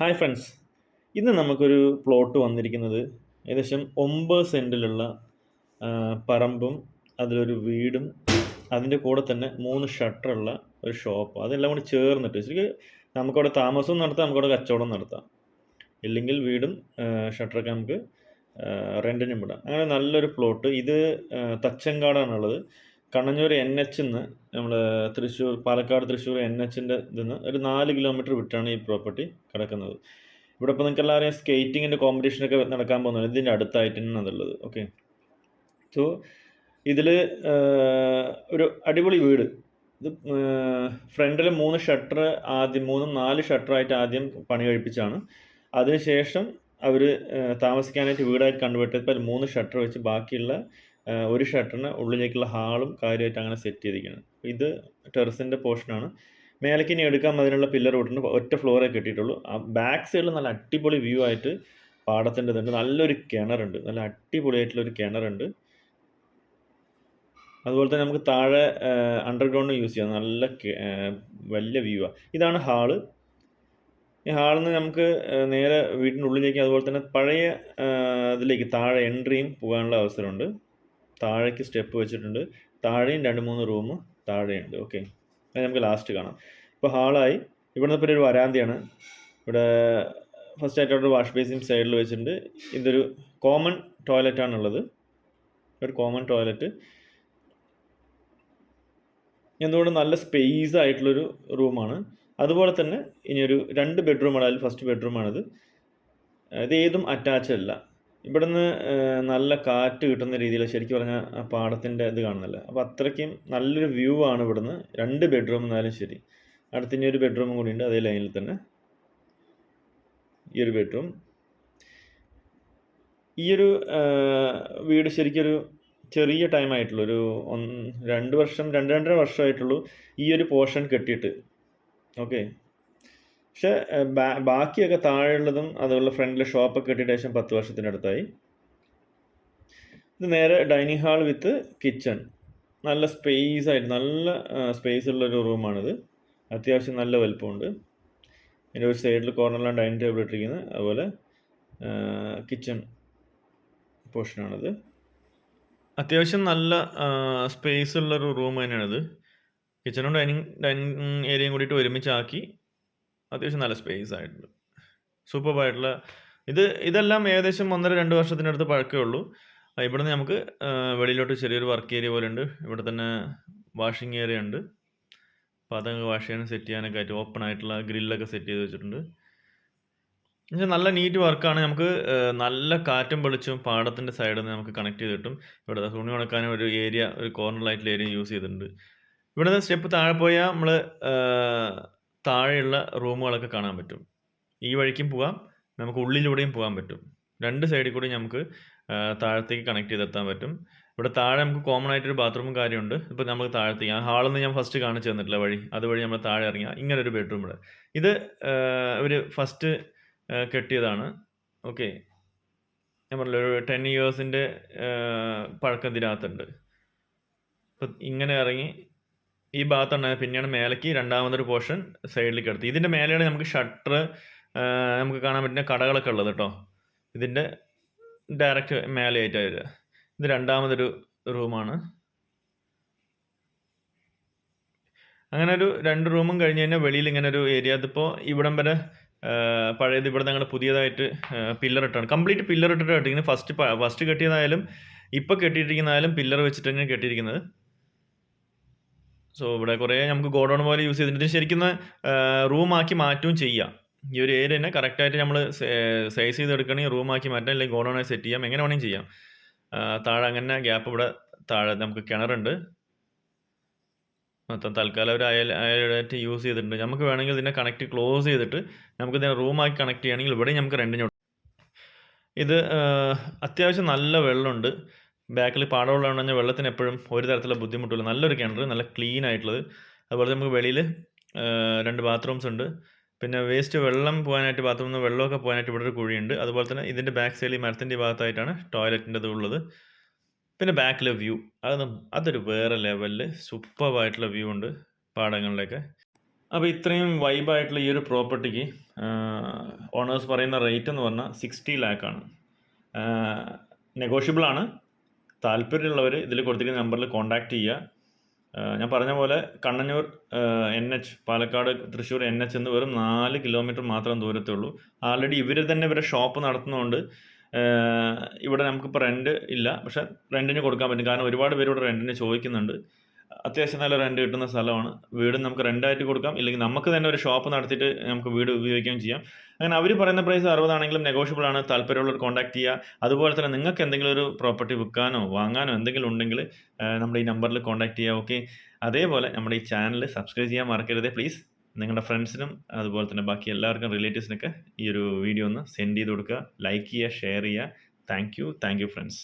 Hi friends ഇന്ന് നമുക്കൊരു plot വന്നിരിക്കുന്നത് ഏകദേശം ഒമ്പത് സെന്റിലുള്ള പറമ്പും അതിലൊരു വീടും അതിന്റെ കൂടെ തന്നെ മൂന്ന് ഷട്ടറുള്ള ഒരു ഷോപ്പ് അതെല്ലാം കൂടി ചേർന്നിട്ട് ശരിക്കും നമുക്കവിടെ താമസവും നടത്താം നമുക്കവിടെ കച്ചവടം നടത്താം. ഇല്ലെങ്കിൽ വീടും ഷട്ടറൊക്കെ നമുക്ക് റെന്റിനും വിടാം. അങ്ങനെ നല്ലൊരു പ്ലോട്ട് ഇത് തച്ചങ്കാടാണുള്ളത്. കണ്ണഞ്ഞൂർ എൻ എച്ച് നിന്ന് നമ്മൾ തൃശ്ശൂർ പാലക്കാട് തൃശ്ശൂർ എൻ എച്ചിന്റെ നിന്ന് ഒരു നാല് കിലോമീറ്റർ വിട്ടാണ് ഈ പ്രോപ്പർട്ടി കിടക്കുന്നത്. ഇവിടെ ഇപ്പോൾ നിങ്ങൾക്ക് എല്ലാവരെയും സ്കേറ്റിങ്ങിന്റെ കോമ്പറ്റീഷനൊക്കെ നടക്കാൻ പോകുന്നത് ഇതിന്റെ അടുത്തായിട്ട് തന്നെ അതുള്ളത് ഓക്കെ സോ ഇതിൽ ഒരു അടിപൊളി വീട്. ഇത് ഫ്രണ്ടിൽ മൂന്ന് ഷട്ടർ ആദ്യം മൂന്നും നാല് ഷട്ടറായിട്ട് ആദ്യം പണി കഴിപ്പിച്ചാണ് അതിനുശേഷം അവർ താമസിക്കാനായിട്ട് വീടായിട്ട് കണ്ടുപിടിച്ചപ്പോൾ മൂന്ന് ഷട്ടർ വെച്ച് ബാക്കിയുള്ള ഒരു ഷട്ടറിന് ഉള്ളിലേക്കുള്ള ഹാളും കാര്യമായിട്ട് അങ്ങനെ സെറ്റ് ചെയ്തിരിക്കുന്നത്. ഇത് ടെറസിന്റെ പോർഷനാണ് മേലേക്ക് ഇനി എടുക്കാൻ അതിനുള്ള പില്ലർ വിട്ടിട്ട് ഒറ്റ ഫ്ലോറേ കിട്ടിയിട്ടുള്ളൂ. ആ ബാക്ക് സൈഡിൽ നല്ല അടിപൊളി വ്യൂ ആയിട്ട് പാടത്തിന്റെ ഇതുണ്ട്. നല്ലൊരു കിണറുണ്ട്. നല്ല അടിപൊളിയായിട്ടുള്ളൊരു കിണറുണ്ട്. അതുപോലെ തന്നെ നമുക്ക് താഴെ അണ്ടർഗ്രൗണ്ട് യൂസ് ചെയ്യാം. നല്ല വലിയ വ്യൂ ആണ് ഇതാണ് ഹാൾ. ഈ ഹാളിൽ നിന്ന് നമുക്ക് നേരെ വീടിന്റെ ഉള്ളിലേക്ക് അതുപോലെ തന്നെ പഴയ ഇതിലേക്ക് താഴെ എൻട്രിയും പോകാനുള്ള അവസരമുണ്ട്. താഴേക്ക് സ്റ്റെപ്പ് വെച്ചിട്ടുണ്ട്. താഴെയും രണ്ട് മൂന്ന് റൂം താഴെയുണ്ട്. ഓക്കെ അത് നമുക്ക് ലാസ്റ്റ് കാണാം. ഇപ്പോൾ ഹാളായി ഇവിടുന്ന് പിന്നെ ഒരു വരാന്തിയാണ്. ഇവിടെ ഫസ്റ്റ് ആയിട്ട് ഒരു വാഷ് ബേസിൻ സൈഡിൽ വെച്ചിട്ടുണ്ട്. ഇതൊരു കോമൺ ടോയ്ലറ്റാണുള്ളത് ഒരു കോമൺ ടോയ്ലറ്റ് എന്തുകൊണ്ട് നല്ല സ്പേസ് ആയിട്ടുള്ളൊരു റൂമാണ് അതുപോലെ തന്നെ ഇനിയൊരു രണ്ട് ബെഡ്റൂമാണ് അതിൽ ഫസ്റ്റ് ബെഡ്റൂമാണിത് ഇത് ഏതും അറ്റാച്ച് അല്ല. ഇവിടുന്ന് നല്ല കാറ്റ് കിട്ടുന്ന രീതിയിൽ ശരിക്കും പറഞ്ഞാൽ ആ പാടത്തിന്റെ ഇത് കാണുന്നില്ല? അപ്പോൾ അത്രയ്ക്കും നല്ലൊരു വ്യൂ ആണ് ഇവിടുന്ന്. രണ്ട് ബെഡ്റൂം എന്നാലും ശരി. അടുത്തിനി ഒരു ബെഡ്റൂമും കൂടി ഉണ്ട് അതേ ലൈനിൽ തന്നെ. ഈ ഒരു ബെഡ്റൂം ഈ ഒരു വീട് ശരിക്കൊരു ചെറിയ ടൈം ആയിട്ടുള്ളൂ. ഒരു ഒന്ന് രണ്ട് വർഷം രണ്ട് രണ്ടര വർഷമായിട്ടുള്ളൂ ഈ ഒരു പോർഷൻ കെട്ടിയിട്ട്. ഓക്കെ പക്ഷേ ബാക്കിയൊക്കെ താഴെയുള്ളതും അതുപോലെ ഫ്രണ്ടിലെ ഷോപ്പൊക്കെ കെട്ടിയിട്ട് ശേഷം പത്ത് വർഷത്തിനടുത്തായി. ഇത് നേരെ ഡൈനിങ് ഹാൾ വിത്ത് കിച്ചൺ. നല്ല സ്പേസ് ആയിട്ട് നല്ല സ്പേസ് ഉള്ളൊരു റൂമാണിത്. അത്യാവശ്യം നല്ല വലുപ്പമുണ്ട്. എന്റെ ഒരു സൈഡിൽ കോർണറിലാണ് ഡൈനിങ് ടേബിൾ ഇട്ടിരിക്കുന്നത്. അതുപോലെ കിച്ചൺ പോർഷനാണിത്. അത്യാവശ്യം നല്ല സ്പേസ് ഉള്ളൊരു റൂം തന്നെയാണിത്. കിച്ചണും ഡൈനിങ് ഡൈനിങ് ഏരിയയും കൂടിയിട്ട് ഒരുമിച്ചാക്കി അത്യാവശ്യം നല്ല സ്പേസ് ആയിട്ടുണ്ട്. സൂപ്പർബായിട്ടുള്ള ഇത് ഇതെല്ലാം ഏകദേശം ഒന്നര രണ്ട് വർഷത്തിനടുത്ത് പഴക്കമേ ഉള്ളൂ. ഇവിടെ നിന്ന് നമുക്ക് വെളിയിലോട്ട് ചെറിയൊരു വർക്ക് ഏരിയ പോലെ ഉണ്ട്. ഇവിടെ തന്നെ വാഷിംഗ് ഏരിയ ഉണ്ട്. അപ്പോൾ അതങ്ങ് വാഷ് ചെയ്യാനും സെറ്റ് ചെയ്യാനൊക്കെ ആയിട്ട് ഓപ്പൺ ആയിട്ടുള്ള ഗ്രില്ലൊക്കെ സെറ്റ് ചെയ്ത് വെച്ചിട്ടുണ്ട്. എന്നുവെച്ചാൽ നല്ല നീറ്റ് വർക്കാണ് നമുക്ക് നല്ല കാറ്റും വെളിച്ചവും പാടത്തിന്റെ സൈഡിൽ നിന്ന് നമുക്ക് കണക്ട് ചെയ്ത് കിട്ടും. ഇവിടെ തുണി ഉണക്കാനും ഒരു ഏരിയ ഒരു കോർണർ ലൈറ്റിൽ ഏരിയ യൂസ് ചെയ്തിട്ടുണ്ട്. ഇവിടെ നിന്ന് സ്റ്റെപ്പ് താഴെ പോയാൽ നമ്മൾ താഴെയുള്ള റൂമുകളൊക്കെ കാണാൻ പറ്റും. ഈ വഴിക്കും പോകാം നമുക്ക് ഉള്ളിലൂടെയും പോകാൻ പറ്റും. രണ്ട് സൈഡിൽ കൂടി നമുക്ക് താഴത്തേക്ക് കണക്ട് ചെയ്തെത്താൻ പറ്റും. ഇവിടെ താഴെ നമുക്ക് കോമൺ ആയിട്ടൊരു ബാത്റൂമും കാര്യമുണ്ട്. ഇപ്പോൾ നമുക്ക് താഴത്തേക്ക് ആ ഹാളിൽ നിന്ന് ഞാൻ ഫസ്റ്റ് കാണിച്ചു തന്നിട്ടില്ല വഴി. അതുവഴി നമ്മൾ താഴെ ഇറങ്ങിയ ഇങ്ങനെ ഒരു ബെഡ്റൂം ഇവിടെ. ഇത് ഒരു ഫസ്റ്റ് കെട്ടിയതാണ്. ഓക്കെ ഞാൻ പറഞ്ഞില്ല ഒരു ടെൻ ഇയേഴ്സിന്റെ പഴക്കം ഇതിനകത്തുണ്ട്. അപ്പം ഇങ്ങനെ ഇറങ്ങി ഈ ഭാഗത്തുണ്ടായ പിന്നെയാണ് മേലേക്ക് രണ്ടാമതൊരു പോർഷൻ സൈഡിലേക്ക് എടുത്ത്. ഇതിന്റെ മേലെയാണ് നമുക്ക് ഷട്ടർ നമുക്ക് കാണാൻ പറ്റുന്ന കടകളൊക്കെ ഉള്ളത് കേട്ടോ ഇതിന്റെ ഡയറക്റ്റ് മേലെയായിട്ടാണ് വരിക. ഇത് രണ്ടാമതൊരു റൂമാണ്. അങ്ങനെ ഒരു രണ്ട് റൂമും കഴിഞ്ഞ് കഴിഞ്ഞാൽ വെളിയിൽ ഇങ്ങനെ ഒരു ഏരിയ. അതിപ്പോൾ ഇവിടം വരെ പഴയത് ഇവിടെ അങ്ങനെ പുതിയതായിട്ട് പില്ലർ ഇട്ടാണ്. കംപ്ലീറ്റ് പില്ലർ ഇട്ടിട്ട് കെട്ടിക്കുന്നത് ഫസ്റ്റ് ഫസ്റ്റ് കെട്ടിയതായാലും ഇപ്പോൾ കെട്ടിയിട്ടിരിക്കുന്നതായാലും പില്ലർ വെച്ചിട്ട് തന്നെയാണ് കെട്ടിയിരിക്കുന്നത്. സോ ഇവിടെ കുറേ നമുക്ക് ഗോഡൗൺ പോലെ യൂസ് ചെയ്തിട്ട് ശരിക്കും റൂമാക്കി മാറ്റുകയും ചെയ്യാം. ഈ ഒരു ഏരിയ തന്നെ കറക്റ്റായിട്ട് നമ്മൾ സൈസ് ചെയ്തെടുക്കണമെങ്കിൽ റൂമാക്കി മാറ്റാം. അല്ലെങ്കിൽ ഗോഡൗണായി സെറ്റ് ചെയ്യാം. എങ്ങനെ വേണമെങ്കിലും ചെയ്യാം. താഴെ അങ്ങനെ ഗ്യാപ്പ് ഇവിടെ താഴെ നമുക്ക് കിണറുണ്ട്. മൊത്തം തൽക്കാലം ഒരു അയൽ അയലായിട്ട് യൂസ് ചെയ്തിട്ടുണ്ട്. നമുക്ക് വേണമെങ്കിൽ ഇതിനെ കണക്ട് ക്ലോസ് ചെയ്തിട്ട് നമുക്ക് ഇതിനെ റൂമാക്കി കണക്ട് ചെയ്യുകയാണെങ്കിൽ ഇവിടെ നമുക്ക് റെന്റിന് ഇത് അത്യാവശ്യം നല്ല വെള്ളമുണ്ട്. ബാക്കിൽ പാടമുള്ളതുകൊണ്ട് വെള്ളത്തിന് എപ്പോഴും ഒരു തരത്തിലുള്ള ബുദ്ധിമുട്ടില്ല നല്ലൊരു കിണർ നല്ല ക്ലീൻ ആയിട്ടുള്ളത്. അതുപോലെ നമുക്ക് വെളിയിൽ രണ്ട് ബാത്റൂംസ് ഉണ്ട്. പിന്നെ വേസ്റ്റ് വെള്ളം പോകാനായിട്ട് ബാത്റൂമിൽ നിന്ന് വെള്ളമൊക്കെ പോകാനായിട്ട് ഇവിടെ ഒരു കുഴിയുണ്ട്. അതുപോലെ തന്നെ ഇതിന്റെ ബാക്ക് സൈഡിൽ മരത്തിന്റെ ഭാഗത്തായിട്ടാണ് ടോയ്ലറ്റിന്റെ ഉള്ളത്. പിന്നെ ബാക്കിലെ വ്യൂ അത് അതൊരു വേറെ ലെവലിൽ സൂപ്പറായിട്ടുള്ള വ്യൂ ഉണ്ട് പാടങ്ങളിലൊക്കെ. അപ്പോൾ ഇത്രയും വൈബായിട്ടുള്ള ഈ ഒരു പ്രോപ്പർട്ടിക്ക് ഓണേഴ്സ് പറയുന്ന റേറ്റ് എന്ന് പറഞ്ഞാൽ സിക്സ്റ്റി ലാക്കാണ് നെഗോഷ്യബിൾ ആണ്. താല്പര്യമുള്ളവർ ഇതിൽ കൊടുത്തിരിക്കുന്ന നമ്പറിൽ കോൺടാക്റ്റ് ചെയ്യുക. ഞാൻ പറഞ്ഞ പോലെ Kannanur N H Palakkad Thrissur N H എന്ന് വെറും നാല് കിലോമീറ്റർ മാത്രം ദൂരത്തേ ഉള്ളൂ. ആൾറെഡി ഇവർ തന്നെ ഇവരെ ഷോപ്പ് നടത്തുന്നതുകൊണ്ട് ഇവിടെ നമുക്കിപ്പോൾ റെന്റ് ഇല്ല. പക്ഷേ റെന്റിന് കൊടുക്കാൻ പറ്റും. കാരണം ഒരുപാട് പേര് ഇവിടെ റെന്റിന് ചോദിക്കുന്നുണ്ട്. അത്യാവശ്യം നല്ല റെന്റ് കിട്ടുന്ന സ്ഥലമാണ്. വീട് നമുക്ക് റെന്റായിട്ട് കൊടുക്കാം. ഇല്ലെങ്കിൽ നമുക്ക് തന്നെ ഒരു ഷോപ്പ് നടത്തിയിട്ട് നമുക്ക് വീട് ഉപയോഗിക്കുകയും ചെയ്യാം. അങ്ങനെ അവർ പറയുന്ന പ്രൈസ് അറുപതാണെങ്കിലും നെഗോഷ്യബിൾ ആണ്. താല്പര്യമുള്ളവർ കോൺടാക്ട് ചെയ്യുക. അതുപോലെ തന്നെ നിങ്ങൾക്ക് എന്തെങ്കിലും ഒരു പ്രോപ്പർട്ടി വിൽക്കാനോ വാങ്ങാനോ എന്തെങ്കിലും ഉണ്ടെങ്കിൽ നമ്മുടെ ഈ നമ്പറിൽ കോൺടാക്ട് ചെയ്യുക. ഓക്കെ അതേപോലെ നമ്മുടെ ഈ ചാനൽ സബ്സ്ക്രൈബ് ചെയ്യാൻ മറക്കരുത്. പ്ലീസ് നിങ്ങളുടെ ഫ്രണ്ട്സിനും അതുപോലെ തന്നെ ബാക്കി എല്ലാവർക്കും റിലേറ്റീവ്സിനൊക്കെ ഈ ഒരു വീഡിയോ ഒന്ന് സെൻഡ് ചെയ്ത് കൊടുക്കുക. ലൈക്ക് ചെയ്യുക ഷെയർ ചെയ്യുക. Thank you thank you friends